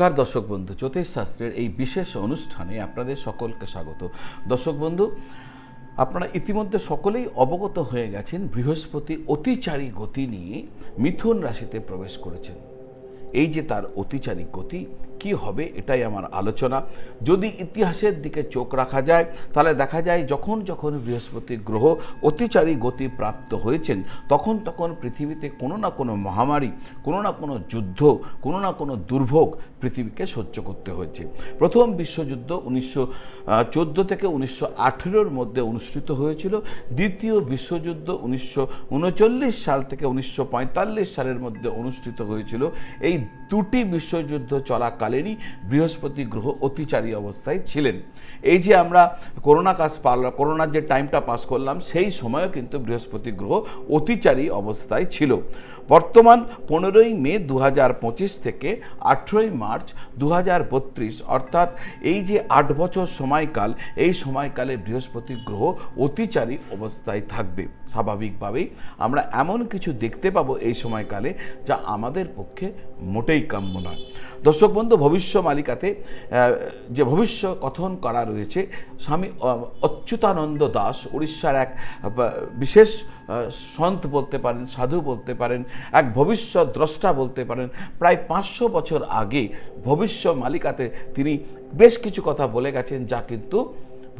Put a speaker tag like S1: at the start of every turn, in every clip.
S1: নমস্কার দর্শক বন্ধু জ্যোতিষ শাস্ত্রের এই বিশেষ অনুষ্ঠানে আপনাদের সকলকে স্বাগত। দর্শক বন্ধু, আপনারা ইতিমধ্যে সকলেই অবগত হয়ে গেছেন, বৃহস্পতি অতিচারী গতি নিয়ে মিথুন রাশিতে প্রবেশ করেছেন। এই যে তার অতিচারী গতি কি হবে এটাই আমার আলোচনা। যদি ইতিহাসের দিকে চোখ রাখা যায়, তাহলে দেখা যায় যখন যখন বৃহস্পতি গ্রহ অতিচারী গতি প্রাপ্ত হয়েছেন, তখন তখন পৃথিবীতে কোনো না কোনো মহামারী, কোনো না কোনো যুদ্ধ, কোনো না কোনো দুর্ভোগ পৃথিবীকে সহ্য করতে হয়েছে। প্রথম বিশ্বযুদ্ধ উনিশশো চোদ্দ থেকে উনিশশো আঠেরোর মধ্যে অনুষ্ঠিত হয়েছিল। দ্বিতীয় বিশ্বযুদ্ধ উনিশশো উনচল্লিশ সাল থেকে উনিশশো পঁয়তাল্লিশ সালের মধ্যে অনুষ্ঠিত হয়েছিল। এই দুটি বিশ্বযুদ্ধ চলাকালেরই বৃহস্পতি গ্রহ অতিচারী অবস্থায় ছিলেন। এই যে আমরা করোনা কাজ পাল, করোনার যে টাইমটা পাস করলাম, সেই সময়ও কিন্তু বৃহস্পতি গ্রহ অতিচারী অবস্থায় ছিল। বর্তমান পনেরোই মে দু হাজার পঁচিশ থেকে আঠেরোই মার্চ দু হাজার বত্রিশ, অর্থাৎ এই যে আট বছর সময়কাল, এই সময়কালে বৃহস্পতি গ্রহ অতিচারী অবস্থায় থাকবে। স্বাভাবিকভাবেই আমরা এমন কিছু দেখতে পাবো এই সময়কালে যা আমাদের পক্ষে মোটেই কাম্য নয়। দর্শক বন্ধু, ভবিষ্য মালিকাতে যে ভবিষ্য কথন করা রয়েছে, স্বামী অচ্যুতানন্দ দাস, উড়িষ্যার এক বিশেষ সন্ত বলতে পারেন, সাধু বলতে পারেন, এক ভবিষ্যৎ দ্রষ্টা বলতে পারেন, প্রায় পাঁচশো বছর আগে ভবিষ্য মালিকাতে তিনি বেশ কিছু কথা বলে গেছেন, যা কিন্তু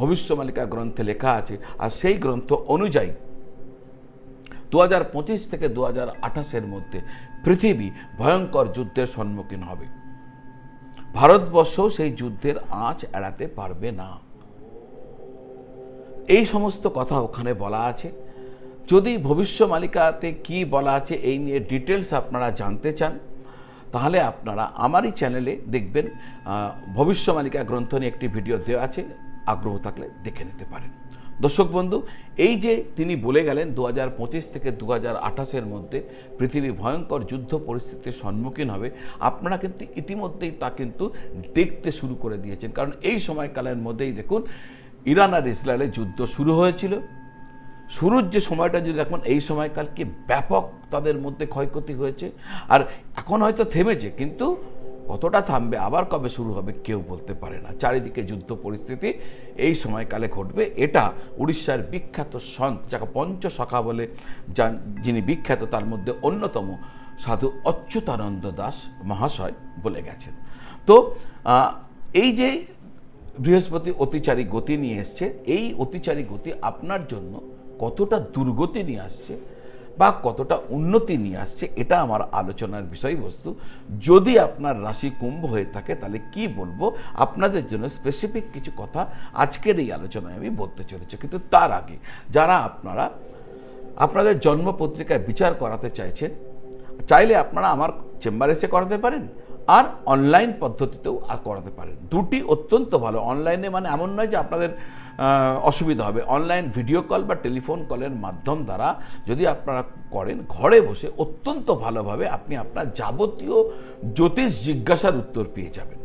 S1: ভবিষ্য মালিকা গ্রন্থে লেখা আছে। আর সেই গ্রন্থ অনুযায়ী দু হাজার পঁচিশ থেকে দু আঠাশের মধ্যে পৃথিবী ভয়ঙ্কর যুদ্ধের সম্মুখীন হবে। ভারতবর্ষও সেই যুদ্ধের আঁচ এড়াতে পারবে না। এই সমস্ত কথা ওখানে বলা আছে। যদি ভবিষ্য মালিকাতে কি বলা আছে এই নিয়ে ডিটেলস আপনারা জানতে চান, তাহলে আপনারা আমারই চ্যানেলে দেখবেন ভবিষ্য মালিকা গ্রন্থ নিয়ে একটি ভিডিও দেওয়া আছে। আগ্রহ থাকলে দেখে নিতে পারেন। দর্শক বন্ধু, এই যে তিনি বলে গেলেন দু হাজার পঁচিশ থেকে দু আঠাশের মধ্যে পৃথিবী ভয়ঙ্কর যুদ্ধ পরিস্থিতির সম্মুখীন হবে, আপনারা কিন্তু ইতিমধ্যেই তা কিন্তু দেখতে শুরু করে দিয়েছেন। কারণ এই সময়কালের মধ্যেই দেখুন, ইরান আর ইসরায়েলের যুদ্ধ শুরু হয়েছিল। শুরুর যে সময়টা যদি দেখুন, এই সময়কাল কি ব্যাপক তাদের মধ্যে ক্ষয়ক্ষতি হয়েছে। আর এখন হয়তো থেমেছে, কিন্তু কতটা থামবে, আবার কবে শুরু হবে কেউ বলতে পারে না। চারিদিকে যুদ্ধ পরিস্থিতি এই সময়কালে ঘটবে। এটা উড়িষ্যার বিখ্যাত সন্ত, যাকে পঞ্চসখা বলে যান, যিনি বিখ্যাত, তার মধ্যে অন্যতম সাধু অচ্যুতানন্দ দাস মহাশয় বলে গেছেন। তো এই যে বৃহস্পতি অতিচারী গতি নিয়ে এসছে, এই অতিচারী গতি আপনার জন্য কতটা দুর্গতি নিয়ে আসছে বা কতটা উন্নতি নিয়ে আসছে, এটা আমার আলোচনার বিষয়বস্তু। যদি আপনার রাশি কুম্ভ হয়ে থাকে, তাহলে কি বলব? আপনাদের জন্য স্পেসিফিক কিছু কথা আজকের এই আলোচনায় আমি বলতে চলেছি। কিন্তু তার আগে, যারা আপনারা, আপনাদের জন্ম পত্রিকায় বিচার করাতে চাইছেন, চাইলে আপনারা আমার চেম্বারে এসে করাতে পারেন আর অনলাইন পদ্ধতিতেও আর করাতে পারেন। দুটি অত্যন্ত ভালো। অনলাইনে মানে এমন নয় যে আপনাদের অসুবিধা হবে। অনলাইন ভিডিও কল বা টেলিফোন কলের মাধ্যম দ্বারা যদি আপনারা করেন, ঘরে বসে অত্যন্ত ভালোভাবে আপনি আপনার যাবতীয় জ্যোতিষ জিজ্ঞাসার উত্তর পেয়ে যাবেন।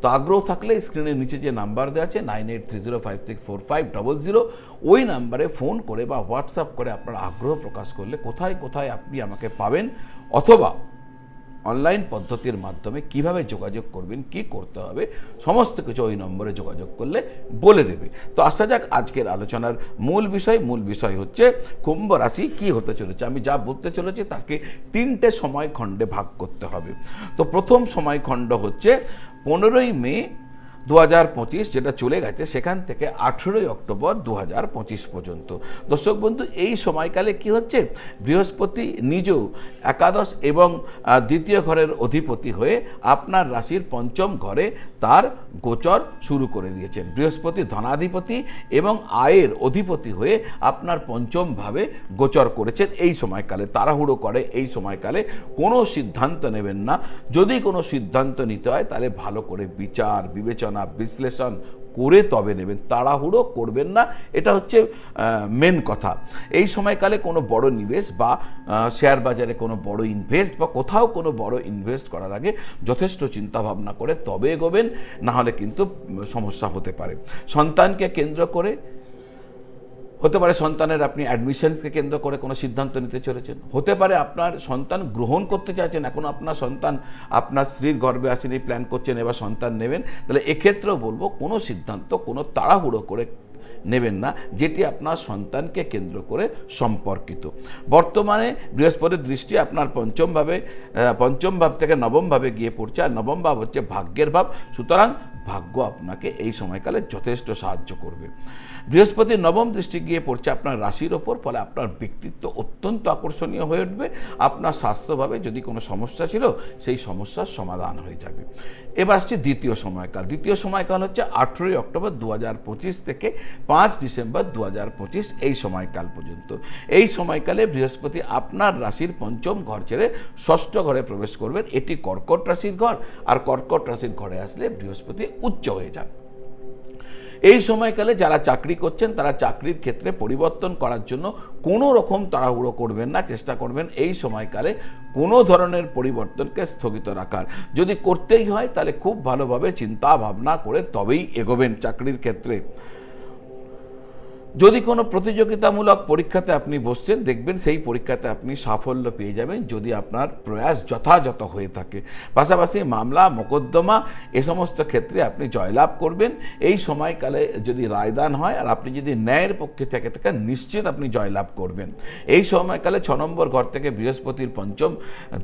S1: তো আগ্রহ থাকলে স্ক্রিনের নিচে যে নাম্বার দেওয়া আছে nine eight three zero five six four five double zero ওই নাম্বারে ফোন করে বা হোয়াটসঅ্যাপ করে আপনার আগ্রহ প্রকাশ করলে কোথায় কোথায় আপনি আমাকে পাবেন অথবা অনলাইন পদ্ধতির মাধ্যমে কীভাবে যোগাযোগ করবেন, কি করতে হবে, সমস্ত কিছু ওই নম্বরে যোগাযোগ করলে বলে দেবে। তো আসা যাক আজকের আলোচনার মূল বিষয়। মূল বিষয় হচ্ছে কুম্ভ রাশি কি হতে চলেছে? আমি যা বলতে চলেছি তাকে তিনটে সময় খণ্ডে ভাগ করতে হবে। তো প্রথম সময়খণ্ড হচ্ছে পনেরোই মে দু হাজার পঁচিশ যেটা চলে গেছে সেখান থেকে আঠেরোই অক্টোবর দু হাজার পঁচিশ পর্যন্ত। দর্শক বন্ধু, এই সময়কালে কি হচ্ছে? বৃহস্পতি নিজেও একাদশ এবং দ্বিতীয় ঘরের অধিপতি হয়ে আপনার রাশির পঞ্চম ঘরে তার গোচর শুরু করে দিয়েছেন। বৃহস্পতি ধনাধিপতি এবং আয়ের অধিপতি হয়ে আপনার পঞ্চম ভাবে গোচর করেছেন। এই সময়কালে তাড়াহুড়ো করে, এই সময়কালে কোনো সিদ্ধান্ত নেবেন না। যদি কোনো সিদ্ধান্ত নিতে হয়, তাহলে ভালো করে বিচার, বিবেচনা বিশ্লেষণ করে তবে নেবেন, তাড়াহুড়ো করবেন না, এটা হচ্ছে মেন কথা। এই সময়কালে কোনো বড় নিবেশ বা শেয়ার বাজারে কোনো বড় ইনভেস্ট বা কোথাও কোনো বড় ইনভেস্ট করার আগে যথেষ্ট চিন্তাভাবনা করে তবে এগোবেন নাহলে কিন্তু সমস্যা হতে পারে। সন্তানকে কেন্দ্র করে হতে পারে সন্তানের আপনি অ্যাডমিশনসকে কেন্দ্র করে কোনো সিদ্ধান্ত নিতে চলেছেন। হতে পারে আপনার সন্তান গ্রহণ করতে চাইছেন, এখন আপনার সন্তান আপনার স্ত্রীর গর্ভে আসেনি প্ল্যান করছেন, এবার সন্তান নেবেন। তাহলে এক্ষেত্রেও বলব, কোনো সিদ্ধান্ত, কোনো তাড়াহুড়ো করে নেবেন না, যেটি আপনার সন্তানকে কেন্দ্র করে সম্পর্কিত। বর্তমানে বৃহস্পতির দৃষ্টি আপনার পঞ্চমভাবে পঞ্চম ভাব থেকে নবমভাবে গিয়ে পড়ছে, আর নবম ভাব হচ্ছে ভাগ্যের ভাব। সুতরাং ভাগ্য আপনাকে এই সময়কালে যথেষ্ট সাহায্য করবে। বৃহস্পতির নবম দৃষ্টি গিয়ে পড়ছে আপনার রাশির ওপর, ফলে আপনার ব্যক্তিত্ব অত্যন্ত আকর্ষণীয় হয়ে উঠবে। আপনার স্বাস্থ্যভাবে যদি কোনো সমস্যা ছিল, সেই সমস্যার সমাধান হয়ে যাবে। এবার আসছে দ্বিতীয় সময়কাল। দ্বিতীয় সময়কাল হচ্ছে আঠেরোই অক্টোবর দু হাজার পঁচিশ থেকে পাঁচ ডিসেম্বর দু হাজার পঁচিশ, এই সময়কাল পর্যন্ত। এই সময়কালে বৃহস্পতি আপনার রাশির পঞ্চম ঘর ছেড়ে ষষ্ঠ ঘরে প্রবেশ করবেন। এটি কর্কট রাশির ঘর। আর কর্কট রাশির ঘরে আসলে বৃহস্পতি উচ্চ হয়ে যান। এই সময়কালে যারা চাকরি করছেন, তারা চাকরির ক্ষেত্রে পরিবর্তন করার জন্য কোনো রকম তাড়াহুড়ো করবেন না, চেষ্টা করবেন এই সময়কালে কোনো ধরনের পরিবর্তনকে স্থগিত রাখার। যদি করতেই হয়, তাহলে খুব ভালোভাবে চিন্তা ভাবনা করে তবেই এগোবেন চাকরির ক্ষেত্রে। যদি কোনো প্রতিযোগিতামূলক পরীক্ষাতে আপনি বসছেন, দেখবেন সেই পরীক্ষাতে আপনি সাফল্য পেয়ে যাবেন যদি আপনার প্রয়াস যথাযথ হয়ে থাকে। পাশাপাশি মামলা, মোকদ্দমা এ সমস্ত ক্ষেত্রে আপনি জয়লাভ করবেন। এই সময়কালে যদি রায়দান হয় আর আপনি যদি ন্যায়ের পক্ষে থেকে থাকেন, নিশ্চিত আপনি জয়লাভ করবেন। এই সময়কালে ছ নম্বর ঘর থেকে বৃহস্পতির পঞ্চম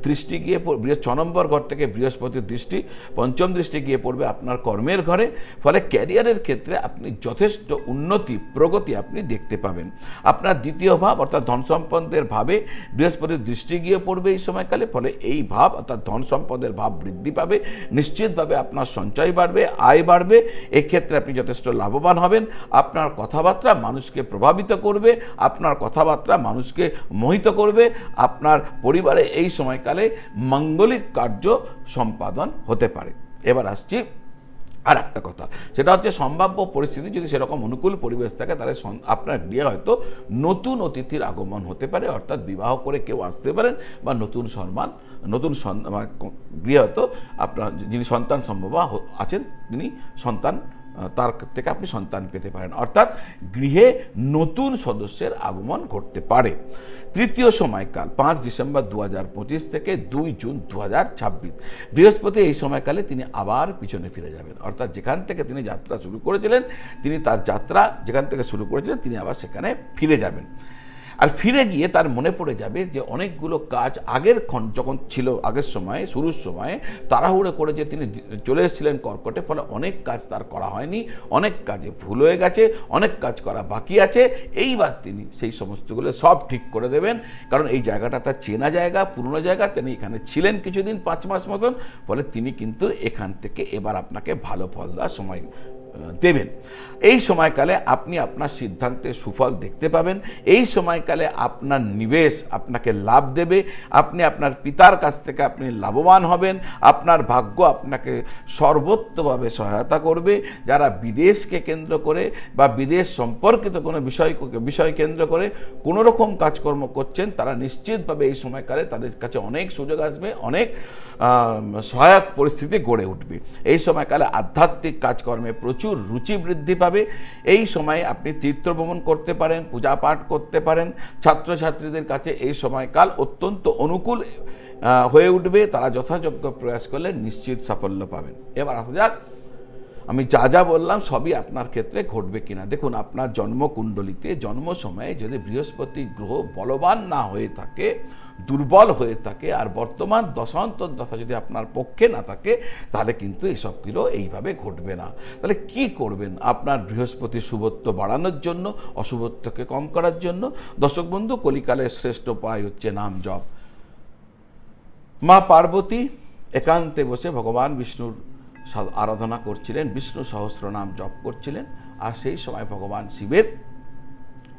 S1: দৃষ্টি গিয়ে ছ নম্বর ঘর থেকে বৃহস্পতির দৃষ্টি, পঞ্চম দৃষ্টি গিয়ে পড়বে আপনার কর্মের ঘরে। ফলে ক্যারিয়ারের ক্ষেত্রে আপনি যথেষ্ট উন্নতি, প্রগতি আপনি দেখতে পাবেন। আপনার দ্বিতীয় ভাব অর্থাৎ ধন সম্পদের ভাবে বৃহস্পতির দৃষ্টি গিয়ে পড়বে এই সময়কালে, ফলে এই ভাব অর্থাৎ ধন সম্পদের ভাব বৃদ্ধি পাবে, নিশ্চিতভাবে আপনার সঞ্চয় বাড়বে, আয় বাড়বে, এক্ষেত্রে আপনি যথেষ্ট লাভবান হবেন, আপনার কথাবার্তা মানুষকে প্রভাবিত করবে, আপনার কথাবার্তা মানুষকে মোহিত করবে, আপনার পরিবারে এই সময়কালে মাঙ্গলিক কার্য সম্পাদন হতে পারে। এবার আসছি আর একটা কথা, সেটা হচ্ছে সম্ভাব্য পরিস্থিতি যদি সেরকম অনুকূল পরিবেশ থাকে, তাহলে আপনার বিয়ে হয়তো নতুন অতিথির আগমন হতে পারে, অর্থাৎ বিবাহ করে কেউ আসতে পারেন, বা নতুন সম্মান, নতুন মানে গৃহে হয়তো আপনার যিনি সন্তান সম্ভব আছেন, তিনি সন্তান তার থেকে আপনি সন্তান পেতে পারেন। অর্থাৎ গৃহে নতুন সদস্যের আগমন ঘটতে পারে। তৃতীয় সময়কাল, পাঁচ ডিসেম্বর দু পঁচিশ থেকে দুই জুন দু ছাব্বিশ। বৃহস্পতি এই সময়কালে তিনি আবার পিছনে ফিরে যাবেন। অর্থাৎ যেখান থেকে তিনি যাত্রা শুরু করেছিলেন, তিনি তার যাত্রা যেখান থেকে শুরু করেছিলেন, তিনি আবার সেখানে ফিরে যাবেন। আর ফিরে গিয়ে তার মনে পড়ে যাবে যে অনেকগুলো কাজ আগের ক্ষণ যখন ছিল, আগের সময়ে, শুরুর সময়ে, তাড়াহুড়ো করে যে তিনি চলে এসেছিলেন কর্কটে, ফলে অনেক কাজ তার করা হয়নি, অনেক কাজে ভুল হয়ে গেছে, অনেক কাজ করা বাকি আছে। এইবার তিনি সেই সমস্তগুলো সব ঠিক করে দেবেন। কারণ এই জায়গাটা তার চেনা জায়গা, পুরনো জায়গা, তিনি এখানে ছিলেন কিছুদিন, পাঁচ মাস মতন, ফলে তিনি কিন্তু এখান থেকে এবার আপনাকে ভালো ফল দেওয়ার সময় দেবেন। এই সময়কালে আপনি আপনার সিদ্ধান্তে সুফল দেখতে পাবেন। এই সময়কালে আপনার নিবেশ আপনাকে লাভ দেবে। আপনি আপনার পিতার কাছ থেকে আপনি লাভবান হবেন। আপনার ভাগ্য আপনাকে সর্বোত্তভাবে সহায়তা করবে। যারা বিদেশকে কেন্দ্র করে বা বিদেশ সম্পর্কিত কোনো বিষয় বিষয় কেন্দ্র করে কোনো রকম কাজকর্ম করছেন, তারা নিশ্চিতভাবে এই সময়কালে তাদের কাছে অনেক সুযোগ আসবে, অনেক সহায়ক পরিস্থিতি গড়ে উঠবে। এই সময়কালে আধ্যাত্মিক কাজকর্মে প্রচুর রুচি বৃদ্ধি পাবে। এই সময়ে আপনি তীর্থ ভ্রমণ করতে পারেন, পূজা পাঠ করতে পারেন। ছাত্রছাত্রীদের কাছে এই সময়কাল অত্যন্ত অনুকূল হয়ে উঠবে। তারা যথাযোগ্য প্রয়াস করলে নিশ্চিত সাফল্য পাবেন। এবার আসা যাক আমি যা যা বললাম সবই আপনার ক্ষেত্রে ঘটবে কিনা। দেখুন, আপনার জন্মকুণ্ডলিতে জন্ম সময়ে যদি বৃহস্পতি গ্রহ বলবান না হয়ে থাকে, দুর্বল হয়ে থাকে, আর বর্তমান দশান্তর দশা যদি আপনার পক্ষে না থাকে, তাহলে কিন্তু এইসবগুলো এইভাবে ঘটবে না। তাহলে কি করবেন আপনার বৃহস্পতি শুভত্ব বাড়ানোর জন্য, অশুভত্বকে কম করার জন্য? দর্শক বন্ধু, কলিকালের শ্রেষ্ঠ উপায় হচ্ছে নাম জপ। মা পার্বতী, একান্তে বসে ভগবান বিষ্ণুর আরাধনা করছিলেন, বিষ্ণু সহস্র নাম জপ করছিলেন, আর সেই সময় ভগবান শিবের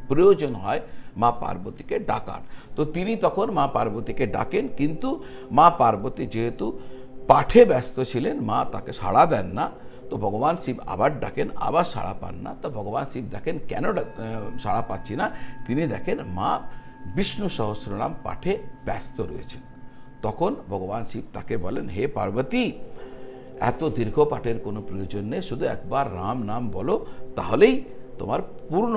S1: প্রয়োজন হয় মা পার্বতীকে ডাকার। তো তিনি তখন মা পার্বতীকে ডাকেন, কিন্তু মা পার্বতী যেহেতু পাঠে ব্যস্ত ছিলেন, মা তাকে সাড়া দেন না। তো ভগবান শিব আবার ডাকেন, আবার সাড়া পান না। তো ভগবান শিব দেখেন, কেন সাড়া পাচ্ছি না? তিনি দেখেন মা বিষ্ণু সহস্রনাম পাঠে ব্যস্ত রয়েছেন। তখন ভগবান শিব তাকে বলেন, হে পার্বতী এত দীর্ঘ পাঠের কোনো প্রয়োজন নেই, শুধু একবার রাম নাম বলো, তাহলেই তোমার পূর্ণ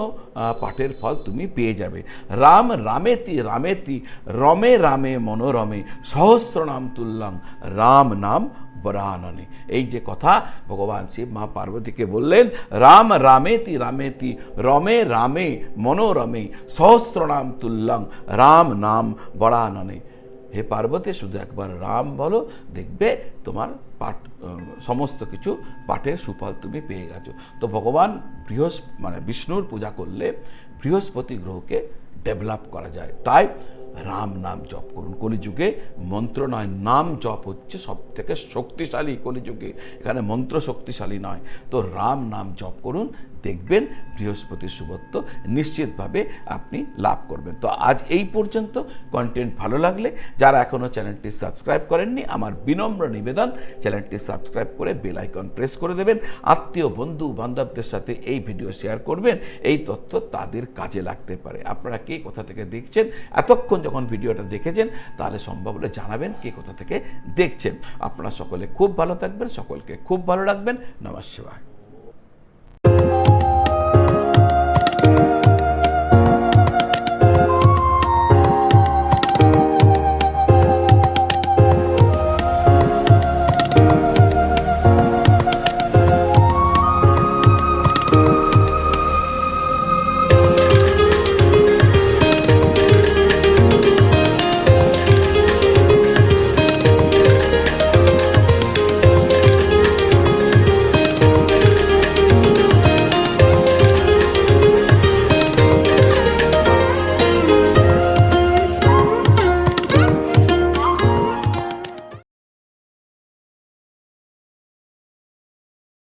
S1: পাঠের ফল তুমি পেয়ে যাবে। রাম রামেতি রামেতি, রমে রামে মনোরমে সহস্র নাম তুল্যাং, রাম নাম বরাননে। এই যে কথা ভগবান শিব মা পার্বতীকে বললেন, রাম রামেতি রামেতি, রমে রামে মনোরমে সহস্র নাম তুল্যাং, রাম নাম বরাননে। হে পার্বতী, শুধু একবার রাম বলো, দেখবে তোমার পাঠ সমস্ত কিছু পাঠের সুফল তুমি পেয়ে গেছো। তো ভগবান বৃহস্প মানে বিষ্ণুর পূজা করলে বৃহস্পতি গ্রহকে ডেভেলপ করা যায়। তাই রাম নাম জপ করুন। কলিযুগে মন্ত্র নয়, নাম জপ হচ্ছে সব থেকে শক্তিশালী কলিযুগে। এখানে মন্ত্র শক্তিশালী নয়। তো রাম নাম জপ করুন দেখবেন বৃহস্পতি শুভত্ব নিশ্চিতভাবে আপনি লাভ করবেন। তো আজ এই পর্যন্ত। কন্টেন্ট ভালো লাগলে যারা এখনও চ্যানেলটি সাবস্ক্রাইব করেননি, আমার বিনম্র নিবেদন, চ্যানেলটি সাবস্ক্রাইব করে বেল আইকন প্রেস করে দেবেন। আত্মীয়, বন্ধু, বান্ধবদের সাথে এই ভিডিও শেয়ার করবেন। এই তথ্য তাদের কাজে লাগতে পারে। আপনারা কে কোথা থেকে দেখছেন, এতক্ষণ যখন ভিডিওটা দেখেছেন, তাহলে সম্ভব হলে জানাবেন কে কোথা থেকে দেখছেন। আপনারা সকলে খুব ভালো থাকবেন, সকলকে খুব ভালো রাখবেন। নমস্কার।